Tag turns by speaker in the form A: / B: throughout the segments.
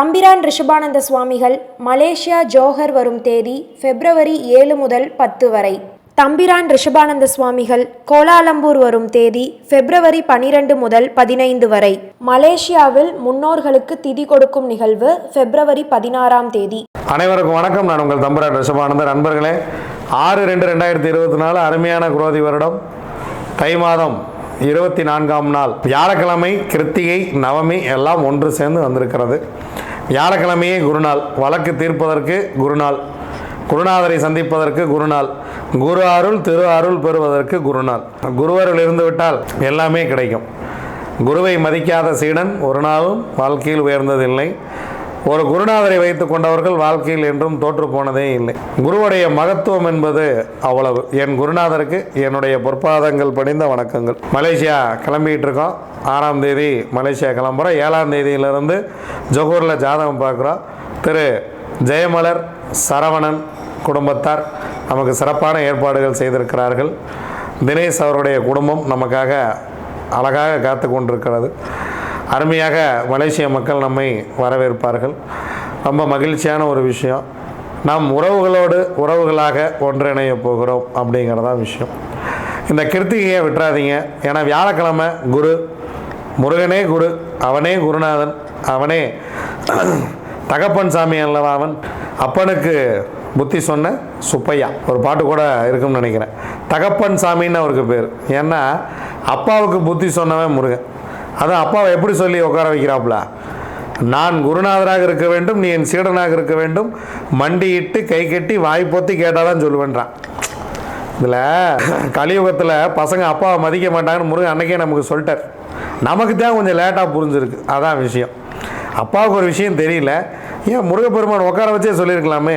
A: தம்பிரான் ரிஷபானந்த சுவாமிகள் Malaysia Johor வரும் தேதி பிப்ரவரி ஏழு முதல் பத்து வரை. தம்பிரான் ரிஷபானந்த சுவாமிகள் கோலாலம்பூர் வரும் தேதி பிப்ரவரி பனிரெண்டு முதல் பதினைந்து வரை. மலேசியாவில் முன்னோர்களுக்கு திதி கொடுக்கும் நிகழ்வு பிப்ரவரி பதினாறாம் தேதி.
B: அனைவருக்கும் வணக்கம். நான் உங்கள் தம்பிரான் ரிஷபானந்த நண்பர்களே ஆறு ரெண்டு ரெண்டாயிரத்தி இருபத்தி நாலு அருமையான குரோதி வருடம். தை மாதம் இருபத்தி நான்காம் நாள். வியாழக்கிழமை கிருத்திகை நவமி எல்லாம் ஒன்று சேர்ந்து வந்திருக்கிறது. வியாழக்கிழமையே குருநாள். வழக்கு தீர்ப்பதற்கு குருநாள். குருநாதரை சந்திப்பதற்கு குருநாள். குரு அருள் திரு அருள் பெறுவதற்கு குருநாள். குருவருள் இருந்து விட்டால் எல்லாமே கிடைக்கும். குருவை மதிக்காத சீடன் ஒரு நாளும் வாழ்க்கையில் உயர்ந்ததில்லை. ஒரு குருநாதரை வைத்துக் கொண்டவர்கள் வாழ்க்கையில் என்றும் தோற்று போனதே இல்லை. குருவுடைய மகத்துவம் என்பது அவ்வளவு. என் குருநாதருக்கு என்னுடைய பொற்பாதங்கள் பணிந்த வணக்கங்கள். மலேசியா கிளம்பிட்டு இருக்கோம். ஆறாம் தேதி மலேசியா கிளம்புறோம். ஏழாம் தேதியிலிருந்து ஜொகூரில் ஜாதகம் பார்க்குறோம். திரு ஜெயமலர் சரவணன் குடும்பத்தார் நமக்கு சிறப்பான ஏற்பாடுகள் செய்திருக்கிறார்கள். தினேஷ் அவருடைய குடும்பம் நமக்காக அழகாக காத்து கொண்டிருக்கிறது. அருமையாக மலேசிய மக்கள் நம்மை வரவேற்பார்கள். ரொம்ப மகிழ்ச்சியான ஒரு விஷயம். நாம் உறவுகளோடு உறவுகளாக ஒன்றிணைய போகிறோம் அப்படிங்கிறதான் விஷயம். இந்த கிருத்திகையை விட்டுறாதீங்க. ஏன்னா வியாழக்கிழமை குரு முருகனே குரு அவனே குருநாதன் அவனே தகப்பன் சாமி அல்லவா அவன்? அப்பனுக்கு புத்தி சொன்ன சுப்பையா. ஒரு பாட்டு கூட இருக்கும்னு நினைக்கிறேன். தகப்பன் சாமின்னு அவருக்கு பேர். ஏன்னா அப்பாவுக்கு புத்தி சொன்னவன் முருகன். அதான் அப்பாவை எப்படி சொல்லி உட்கார வைக்கிறாப்புல? நான் குருநாதராக இருக்க வேண்டும் நீ என் சீடனாக இருக்க வேண்டும். மண்டியிட்டு கை கட்டி வாய் பொத்தி கேட்டால் தான் சொல்லுவேன்றான். இதில் கலியுகத்தில் பசங்க அப்பாவை மதிக்க மாட்டாங்கன்னு முருகன் அன்னைக்கே நமக்கு சொல்லிட்டார். நமக்கு தான் கொஞ்சம் லேட்டாக புரிஞ்சிருக்கு. அதான் விஷயம். அப்பாவுக்கு ஒரு விஷயம் தெரியல. ஏன் முருகப்பெருமான் உட்கார வச்சே சொல்லியிருக்கலாமே?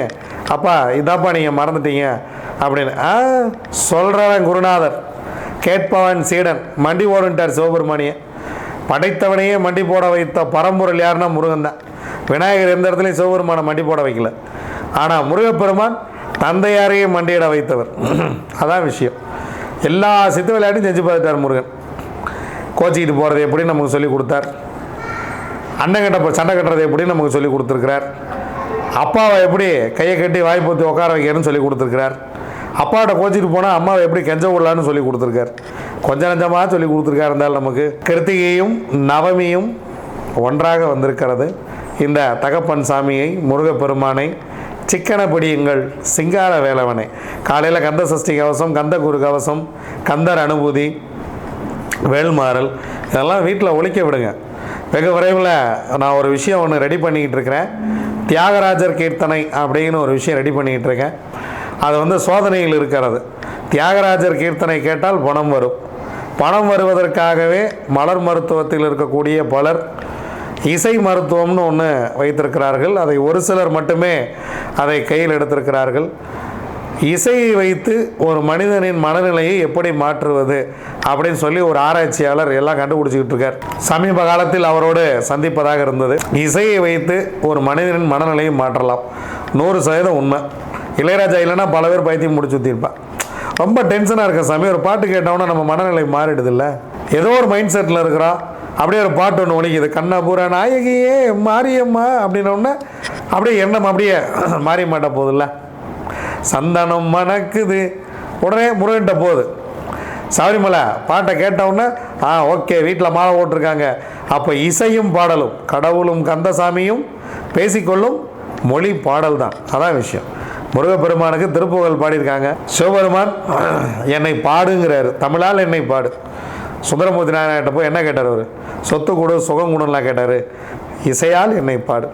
B: அப்பா இதாப்பா நீங்கள் மறந்துட்டீங்க அப்படின்னு. ஆ சொல்கிறவன் குருநாதர் கேட்பவன் சீடன். மண்டி ஓடுன்ட்டார் சிவபெருமானியை. படைத்தவனையே மண்டி போட வைத்த பரம்பொருள் யாருன்னா முருகன் தான். விநாயகர் எந்த இடத்துலையும் சிவபெருமானை மண்டி போட வைக்கல. ஆனால் முருகப்பெருமான் தந்தையாரையே மண்டியிட வைத்தவர். அதான் விஷயம். எல்லா சித்து விளையாட்டையும் செஞ்சு பார்த்துட்டார் முருகன். கோச்சிக்கிட்டு போகிறது எப்படி நமக்கு சொல்லி கொடுத்தார். அண்ணன் கட்ட சண்டை கட்டுறது எப்படி நமக்கு சொல்லி கொடுத்துருக்கிறார். அப்பாவை எப்படி கையை கட்டி வாய் பொத்தி உட்கார வைக்கிறேன்னு சொல்லி கொடுத்துருக்கிறார். அப்பாவோட கோச்சிட்டு போனால் அம்மாவை எப்படி கெஞ்ச விடலான்னு சொல்லி கொடுத்துருக்கார். கொஞ்சம் நஞ்சமாக சொல்லி கொடுத்துருக்காரு இருந்தாலும் நமக்கு கிருத்திகையும் நவமியும் ஒன்றாக வந்திருக்கிறது. இந்த தகப்பன் சாமியை முருகப்பெருமானை சிக்கன பிடியுங்கள் சிங்கார வேலவனை. காலையில் கந்த சஷ்டி கவசம் கந்த குரு கவசம் கந்தர் அனுபூதி வேல்மாறல் இதெல்லாம் வீட்டில் ஒழிக்க விடுங்க. வெகு விரைவில் நான் ஒரு விஷயம் ஒன்று ரெடி பண்ணிக்கிட்டு இருக்கிறேன். தியாகராஜர் கீர்த்தனை அப்படின்னு ஒரு விஷயம் ரெடி பண்ணிக்கிட்டு இருக்கேன். அது வந்து சோதனையில் இருக்கிறது. தியாகராஜர் கீர்த்தனை கேட்டால் பணம் வரும். பணம் வருவதற்காகவே மலர் மருத்துவத்தில் இருக்கக்கூடிய பலர் இசை மருத்துவம்னு ஒன்று வைத்திருக்கிறார்கள். அதை ஒரு சிலர் மட்டுமே அதை கையில் எடுத்திருக்கிறார்கள். இசையை வைத்து ஒரு மனிதனின் மனநிலையை எப்படி மாற்றுவது அப்படின்னு சொல்லி ஒரு ஆராய்ச்சியாளர் எல்லாம் கண்டுபிடிச்சிக்கிட்டு இருக்கார். சமீப காலத்தில் அவரோடு சந்திப்பதாக இருந்தது. இசையை வைத்து ஒரு மனிதனின் மனநிலையை மாற்றலாம். நூறு சதவீதம் உண்மை. இளையராஜா இல்லைன்னா பல பேர் பைத்தியம் முடிச்சு ஊற்றிருப்பான் ரொம்ப டென்ஷனாக இருக்க சாமி. ஒரு பாட்டு கேட்டோன்னா நம்ம மனநிலை மாறிடுது இல்லை ஏதோ ஒரு மைண்ட் செட்டில் இருக்கிறோம் அப்படியே ஒரு பாட்டு ஒன்று ஒழிக்குது. கண்ணபுர நாயகியே மாரியம்மா அப்படின்னோடனே அப்படியே எண்ணம் அப்படியே மாறிய மாட்ட போகுதுல்ல. சந்தனம் மணக்குது. உடனே முருகன்ட்ட போகுது. சபரிமலை பாட்டை கேட்டவுடனே ஆ ஓகே வீட்டில் மாலை போட்டிருக்காங்க. அப்போ இசையும் பாடலும் கடவுளும் கந்தசாமியும் பேசிக்கொள்ளும் மொழி பாடல் தான் அதான் விஷயம். முருகப்பெருமானுக்கு திருப்புகழ் பாடியிருக்காங்க. சிவபெருமான் என்னை பாடுங்கிறாரு. தமிழால் என்னை பாடு. சுந்தரமூர்த்தி நாராயண போய் என்ன கேட்டார் அவர்? சொத்து கொடு சுகம் கொடுலாம் கேட்டார். இசையால் என்னை பாடு.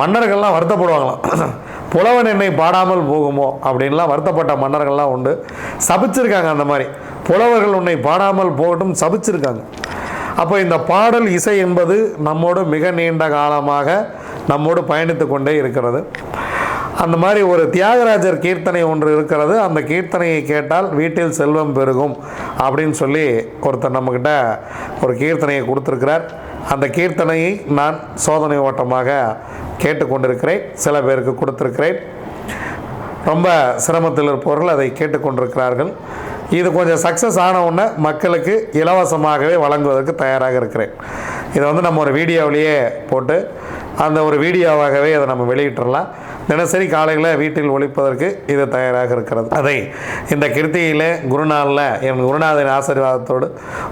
B: மன்னர்கள்லாம் வருத்தப்படுவாங்களாம். புலவன் என்னை பாடாமல் போகுமோ? அப்படின்லாம் வருத்தப்பட்ட மன்னர்கள்லாம் உண்டு. சபிச்சிருக்காங்க அந்த மாதிரி. புலவர்கள் உன்னை பாடாமல் போகட்டும் சபிச்சிருக்காங்க. அப்போ இந்த பாடல் இசை என்பது நம்மோடு மிக நீண்ட காலமாக நம்மோடு பயணித்து கொண்டே இருக்கிறது. அந்த மாதிரி ஒரு தியாகராஜர் கீர்த்தனை ஒன்று இருக்கிறது. அந்த கீர்த்தனையை கேட்டால் வீட்டில் செல்வம் பெருகும் அப்படின்னு சொல்லி ஒருத்தர் நம்மக்கிட்ட ஒரு கீர்த்தனையை கொடுத்துருக்கிறார். அந்த கீர்த்தனையை நான் சோதனை ஓட்டமாக கேட்டுக்கொண்டிருக்கிறேன். சில பேருக்கு கொடுத்துருக்கிறேன். ரொம்ப சிரமத்தில் இருப்பவர்கள் அதை கேட்டுக்கொண்டிருக்கிறார்கள். இது கொஞ்சம் சக்ஸஸ் ஆனவுடனே மக்களுக்கு இலவசமாகவே வழங்குவதற்கு தயாராக இருக்கிறேன். இதை வந்து நம்ம ஒரு வீடியோவிலேயே போட்டு அந்த ஒரு வீடியோவாகவே அதை நம்ம வெளியிட்டுடலாம் தினசரி காலையில் வீட்டில் ஒழிப்பதற்கு இது தயாராக இருக்கிறது. அதை இந்த கிருத்தியில் குருநாளில் என் குருநாதரின் ஆசீர்வாதத்தோடு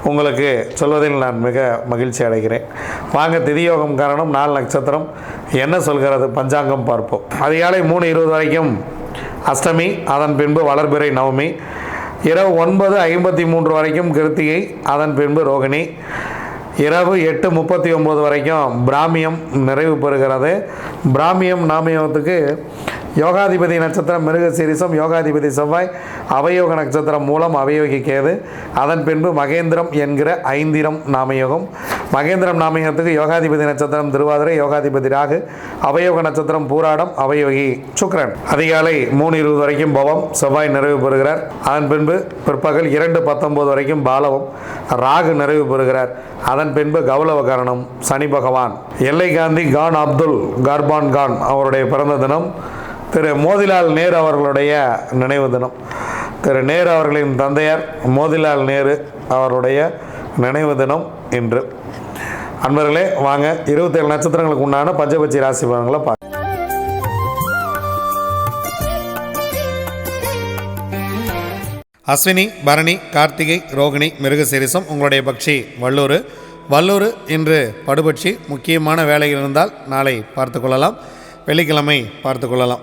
B: உங்களுக்கு சொல்வதில் நான் மிக மகிழ்ச்சி அடைகிறேன். வாங்க திதியோகம் காரணம் நாலு நட்சத்திரம். என்ன சொல்கிறது? பஞ்சாங்கம் பார்ப்போம். அதிகாலை மூணு இருபது வரைக்கும் அஷ்டமி அதன் பின்பு வளர்பிறை நவமி இரவு ஒன்பது ஐம்பத்தி மூன்று வரைக்கும் கிருத்திகை அதன் பின்பு ரோகிணி இரவு எட்டு முப்பத்தி ஒம்பது வரைக்கும் பிராமியம் நிறைவு பெறுகிறது. பிராமியம் நாமயத்துக்கு யோகாதிபதி நட்சத்திரம் மிருக சீரிசம் யோகாதிபதி செவ்வாய் அவயோக நட்சத்திரம் மூலம் அவயோகிக்கிறது அதன் பின்பு மகேந்திரம் என்கிற ஐந்திரம் நாமயோகம். மகேந்திரம் நாமயத்துக்கு யோகாதிபதி நட்சத்திரம் திருவாதிரை யோகாதிபதி ராகு அவயோக நட்சத்திரம் பூராடம் அவயோகி சுக்ரன் அதிகாலை மூணு இருபது வரைக்கும் பவம் செவ்வாய் நிறைவு பெறுகிறார். அதன் பின்பு பிற்பகல் இரண்டு பத்தொன்பது வரைக்கும் பாலவம் ராகு நிறைவு பெறுகிறார். அதன் பின்பு கௌலவ கரணம் சனி பகவான். எல்லை காந்தி கான் அப்துல் கார்பான் கான் அவருடைய பிறந்த தினம். திரு மோதிலால் நேரு அவர்களுடைய நினைவு தினம். திரு நேரு அவர்களின் தந்தையார் மோதிலால் நேரு அவருடைய நினைவு தினம். இன்று. அன்பர்களே வாங்க. இருபத்தேழு நட்சத்திரங்களுக்கு உண்டான பஞ்சபட்சி ராசி பலன்களை பார்க்க அஸ்வினி பரணி கார்த்திகை ரோகிணி மிருகசீரிசம் உங்களுடைய பக்ஷி வல்லூர். வல்லூர் இன்று படுபட்சி. முக்கியமான வேலைகள் இருந்தால் நாளை பார்த்துக்கொள்ளலாம் வெள்ளிக்கிழமை பார்த்துக்கொள்ளலாம்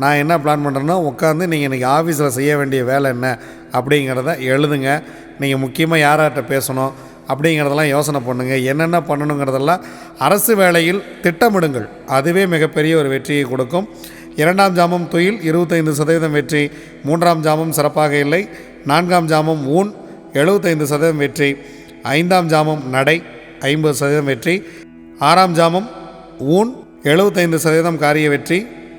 B: நான் என்ன பிளான் பண்ணுறேன்னா உட்காந்து நீங்கள் இன்றைக்கி ஆஃபீஸில் செய்ய வேண்டிய வேலை என்ன? அப்படிங்கிறத எழுதுங்க. நீங்கள் முக்கியமாக யார்கிட்ட பேசணும்? அப்படிங்கிறதெல்லாம் யோசனை பண்ணுங்கள் என்னென்ன பண்ணணுங்கிறதெல்லாம் அரசு வேலையில் திட்டமிடுங்கள். அதுவே மிகப்பெரிய ஒரு வெற்றியை கொடுக்கும். இரண்டாம் ஜாமம் துயில் இருபத்தைந்து சதவீதம் வெற்றி. மூன்றாம் ஜாமம் சிறப்பாக இல்லை. நான்காம் ஜாமம் ஊன் எழுபத்தைந்து சதவீதம் வெற்றி. ஐந்தாம் ஜாமம் நடை ஐம்பது சதவீதம் வெற்றி. ஆறாம் ஜாமம் ஊன் எழுபத்தைந்து சதவீதம் காரிய வெற்றி.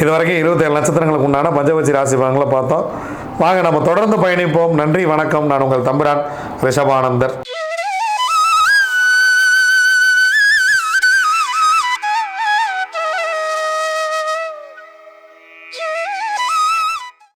B: இது வரைக்கும் இருபத்தேழு நட்சத்திரங்களுக்கு உண்டான பஞ்சவச்சி ராசி பலன்களை பார்த்தோம். வாங்க நம்ம தொடர்ந்து பயணிப்போம். நன்றி வணக்கம். நான் உங்கள் தம்பிரான் ரிஷபானந்தர்.